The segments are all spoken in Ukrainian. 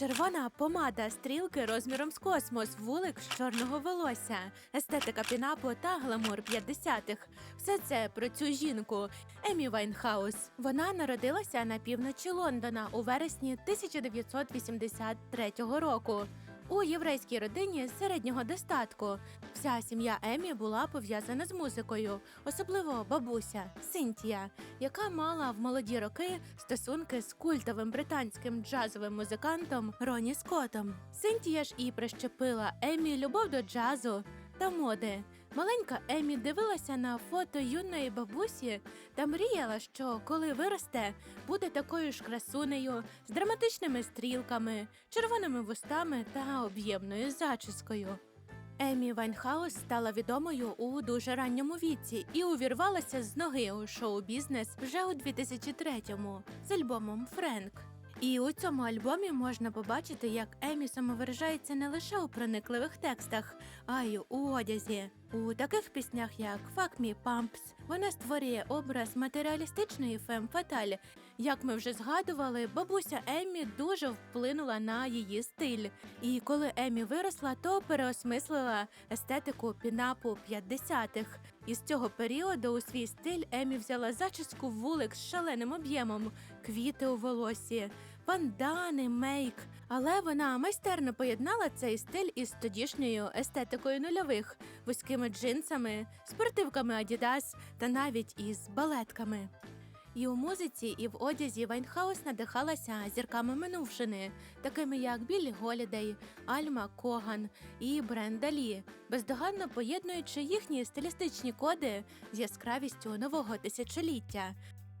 Червона помада, стрілки розміром з космос, вулик з чорного волосся, естетика пінапу та гламур 50-х. Все це про цю жінку Емі Вайнхаус. Вона народилася на півночі Лондона у вересні 1983 року. У єврейській родині середнього достатку вся сім'я Емі була пов'язана з музикою, особливо бабуся Синтія, яка мала в молоді роки стосунки з культовим британським джазовим музикантом Роні Скоттом. Синтія ж і прищепила Емі любов до джазу та моди. Маленька Емі дивилася на фото юної бабусі та мріяла, що коли виросте, буде такою ж красунею, з драматичними стрілками, червоними вустами та об'ємною зачіскою. Емі Вайнхаус стала відомою у дуже ранньому віці і увірвалася з ноги у шоу-бізнес вже у 2003-му з альбомом Френк. І у цьому альбомі можна побачити, як Емі самовиражається не лише у проникливих текстах, а й у одязі. У таких піснях, як «Fuck Me Pumps», вона створює образ матеріалістичної фем фаталь. Як ми вже згадували, бабуся Еммі дуже вплинула на її стиль. І коли Еммі виросла, то переосмислила естетику пінапу 50-х. Із цього періоду у свій стиль Емі взяла зачіску вулик з шаленим об'ємом, квіти у волосі, бандани, мейк. Але вона майстерно поєднала цей стиль із тодішньою естетикою нульових, вузькими джинсами, спортивками Adidas та навіть із балетками. І у музиці, і в одязі Вайнхаус надихалася зірками минувшини, такими як Біллі Голідей, Альма Коган і Бренда Лі, бездоганно поєднуючи їхні стилістичні коди з яскравістю нового тисячоліття.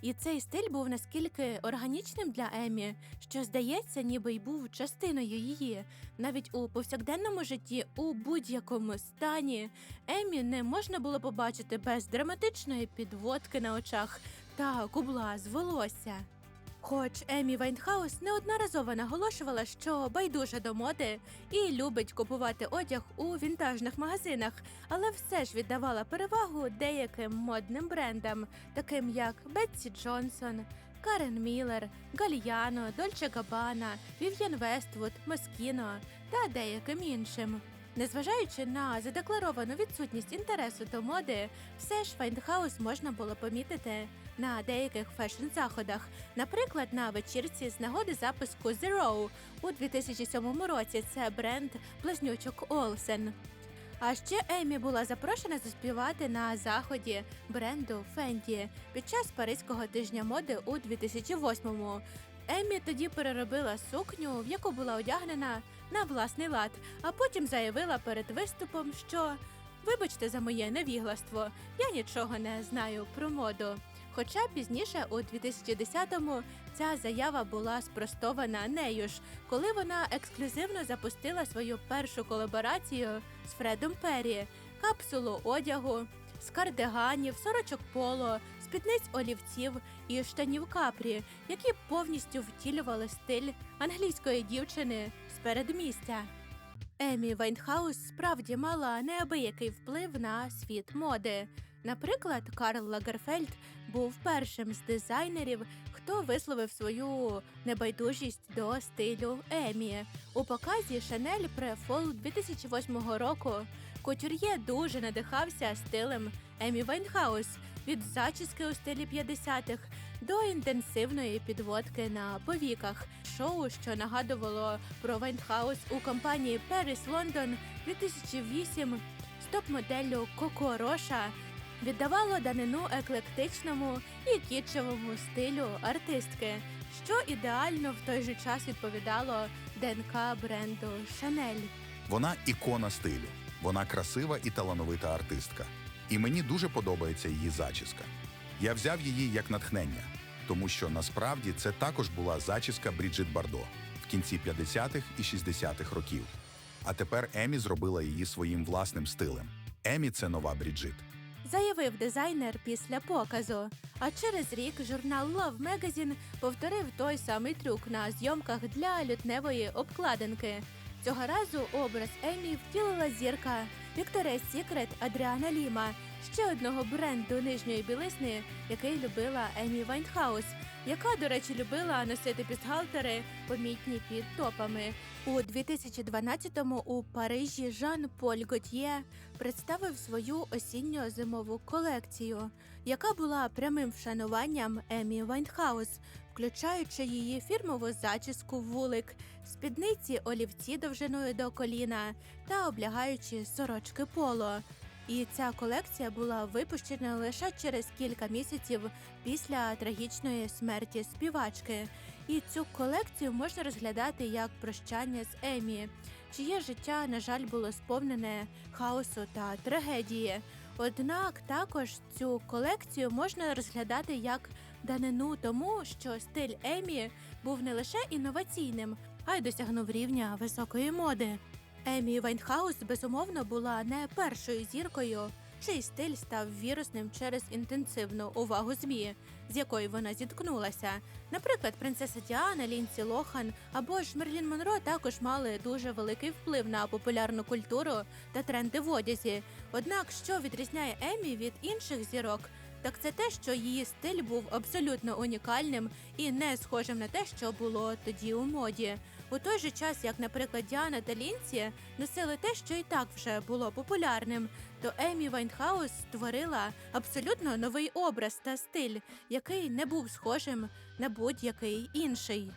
І цей стиль був наскільки органічним для Емі, що здається, ніби й був частиною її. Навіть у повсякденному житті, у будь-якому стані, Емі не можна було побачити без драматичної підводки на очах та кубла з волосся. Хоч Емі Вайнхаус неодноразово наголошувала, що байдужа до моди і любить купувати одяг у вінтажних магазинах, але все ж віддавала перевагу деяким модним брендам, таким як Бетсі Джонсон, Карен Міллер, Гальяно, Дольче Габана, Вів'ян Вествуд, Москіно та деяким іншим. Незважаючи на задекларовану відсутність інтересу до моди, все ж Вайнхаус можна було помітити на деяких фешн-заходах, наприклад, на вечірці з нагоди запуску Zero у 2007 році. Це бренд близнючок Олсен. А ще Емі була запрошена заспівати на заході бренду Фенді під час Паризького тижня моди у 2008-му. Емі тоді переробила сукню, в яку була одягнена на власний лад, а потім заявила перед виступом, що вибачте за моє невігластво, я нічого не знаю про моду. Хоча пізніше, у 2010-му, ця заява була спростована нею ж, коли вона ексклюзивно запустила свою першу колаборацію з Фредом Перрі, капсулу одягу, з кардиганів, сорочок поло, спідниць олівців і штанів капрі, які повністю втілювали стиль англійської дівчини з передмістя. Емі Вайнхаус справді мала неабиякий вплив на світ моди. Наприклад, Карл Лагерфельд був першим з дизайнерів, хто висловив свою небайдужість до стилю Емі. У показі Шанель Префол 2008 року кутюр'є дуже надихався стилем Емі Вайнхаус від зачіски у стилі 50-х до інтенсивної підводки на повіках. Шоу, що нагадувало про Вайнхаус у компанії Paris London 2008 з топ-моделлю Коко Роша віддавало данину еклектичному і кітчевому стилю артистки, що ідеально в той же час відповідало ДНК бренду Шанель. Вона ікона стилю. Вона красива і талановита артистка. І мені дуже подобається її зачіска. Я взяв її як натхнення, тому що насправді це також була зачіска Бріджит Бардо в кінці 50-х і 60-х років. А тепер Емі зробила її своїм власним стилем. Емі це нова Бріджит. Заявив дизайнер після показу. А через рік журнал Love Magazine повторив той самий трюк на зйомках для лютневої обкладинки. Цього разу образ Емі втілила зірка Вікторес Сікрет Адріана Ліма, ще одного бренду нижньої білизни, який любила Емі Вайнхаус. Яка, до речі, любила носити бюстгальтери, помітні під топами. У 2012-му у Парижі Жан-Поль Готьє представив свою осінньо-зимову колекцію, яка була прямим вшануванням Емі Вайнхаус, включаючи її фірмову зачіску вулик, спідниці олівці довжиною до коліна та облягаючі сорочки поло. І ця колекція була випущена лише через кілька місяців після трагічної смерті співачки. І цю колекцію можна розглядати як прощання з Емі, чиє життя, на жаль, було сповнене хаосу та трагедії. Однак також цю колекцію можна розглядати як данину тому, що стиль Емі був не лише інноваційним, а й досягнув рівня високої моди. Емі Вайнхаус безумовно була не першою зіркою, чий стиль став вірусним через інтенсивну увагу ЗМІ, з якою вона зіткнулася. Наприклад, принцеса Діана, Лінсі Лохан або ж Мерлін Монро також мали дуже великий вплив на популярну культуру та тренди в одязі. Однак, що відрізняє Емі від інших зірок, так це те, що її стиль був абсолютно унікальним і не схожим на те, що було тоді у моді. У той же час, як, наприклад, Діана та Лінсі носили те, що і так вже було популярним, то Емі Вайнхаус створила абсолютно новий образ та стиль, який не був схожим на будь-який інший.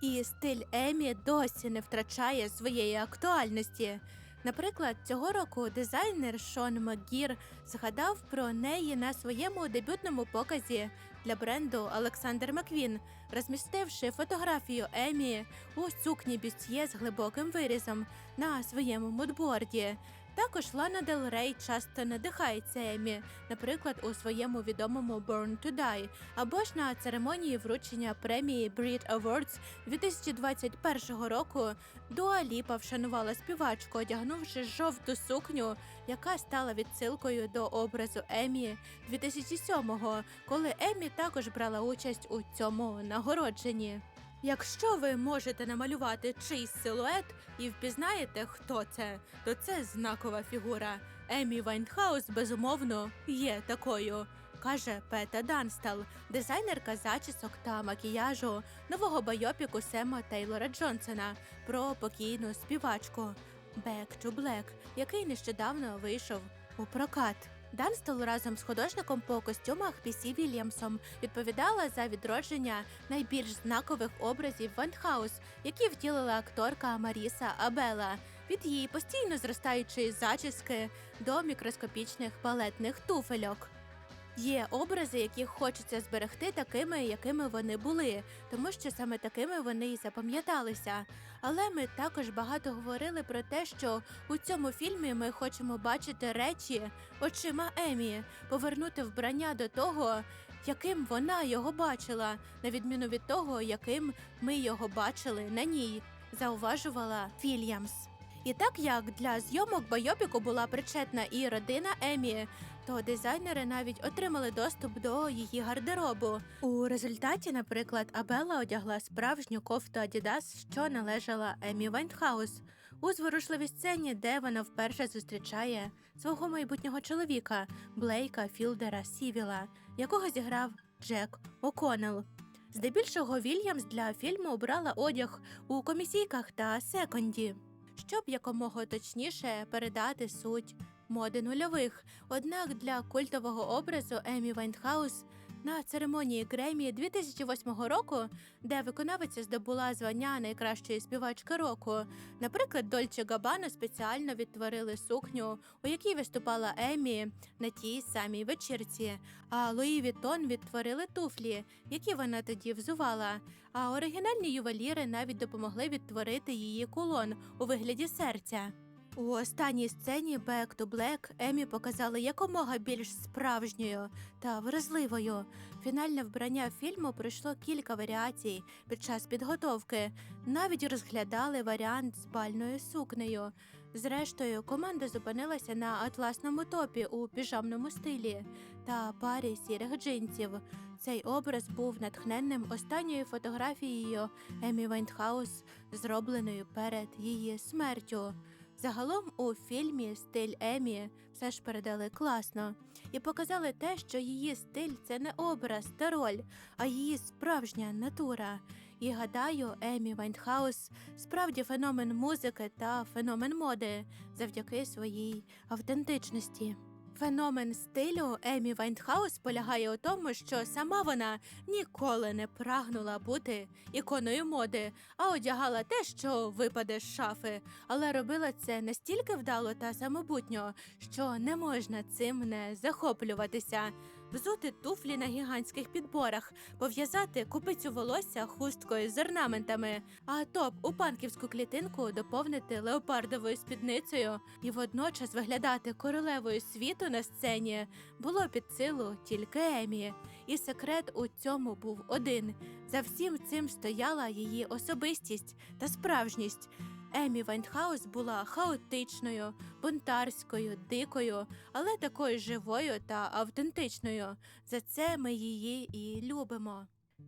І стиль Емі досі не втрачає своєї актуальності. Наприклад, цього року дизайнер Шон Макгір згадав про неї на своєму дебютному показі для бренду Олександр Маквін, розмістивши фотографію Емі у сукні бюстьє з глибоким вирізом на своєму мудборді. Також Лана Дел Рей часто надихається Емі, наприклад, у своєму відомому Born to Die, або ж на церемонії вручення премії Brit Awards 2021 року Дуа Ліпа вшанувала співачку, одягнувши жовту сукню, яка стала відсилкою до образу Емі 2007-го, коли Емі також брала участь у цьому нагородженні. Якщо ви можете намалювати чийсь силует і впізнаєте, хто це, то це знакова фігура. Емі Вайнхаус, безумовно, є такою. Каже Пета Данстал, дизайнерка зачісок та макіяжу нового байопіку Сема Тейлора Джонсона про покійну співачку Back to Black, який нещодавно вийшов у прокат. Данстел разом з художником по костюмах Пісі Вільямсом відповідала за відродження найбільш знакових образів Вандхаус, які втілила акторка Маріса Абела. Від її постійно зростаючої зачіски до мікроскопічних балетних туфельок. Є образи, які хочеться зберегти такими, якими вони були, тому що саме такими вони і запам'яталися. Але ми також багато говорили про те, що у цьому фільмі ми хочемо бачити речі очима Емі, повернути вбрання до того, яким вона його бачила, на відміну від того, яким ми його бачили на ній, зауважувала Вільямс. І так як для зйомок Байопіку була причетна і родина Емі, то дизайнери навіть отримали доступ до її гардеробу. У результаті, наприклад, Абела одягла справжню кофту Adidas, що належала Емі Вайнхаус, у зворушливій сцені, де вона вперше зустрічає свого майбутнього чоловіка Блейка Філдера Сівіла, якого зіграв Джек О'Коннелл. Здебільшого Вільямс для фільму обрала одяг у комісійках та секонді, щоб якомога точніше передати суть моди нульових. Однак для культового образу Емі Вайнхаус на церемонії Гремі 2008 року, де виконавиця здобула звання найкращої співачки року, наприклад, Дольче Габана спеціально відтворили сукню, у якій виступала Емі на тій самій вечірці. А Луї Віттон відтворили туфлі, які вона тоді взувала. А оригінальні ювеліри навіть допомогли відтворити її кулон у вигляді серця. У останній сцені Back to Black Емі показала якомога більш справжньою та вразливою. Фінальне вбрання фільму пройшло кілька варіацій під час підготовки. Навіть розглядали варіант з бальною сукнею. Зрештою, команда зупинилася на атласному топі у піжамному стилі та парі сірих джинсів. Цей образ був натхненним останньою фотографією Емі Вайнхаус, зробленою перед її смертю. Загалом у фільмі стиль Емі все ж передали класно і показали те, що її стиль це не образ та роль, а її справжня натура. І гадаю, Емі Вайнхаус справді феномен музики та феномен моди завдяки своїй автентичності. Феномен стилю Емі Вайнхаус полягає у тому, що сама вона ніколи не прагнула бути іконою моди, а одягала те, що випаде з шафи, але робила це настільки вдало та самобутньо, що не можна цим не захоплюватися. Взути туфлі на гігантських підборах, пов'язати купицю волосся хусткою з орнаментами, а топ у панківську клітинку доповнити леопардовою спідницею і водночас виглядати королевою світу на сцені було під силу тільки Емі. І секрет у цьому був один: за всім цим стояла її особистість та справжність. Емі Вайнхаус була хаотичною, бунтарською, дикою, але такою живою та автентичною. За це ми її і любимо.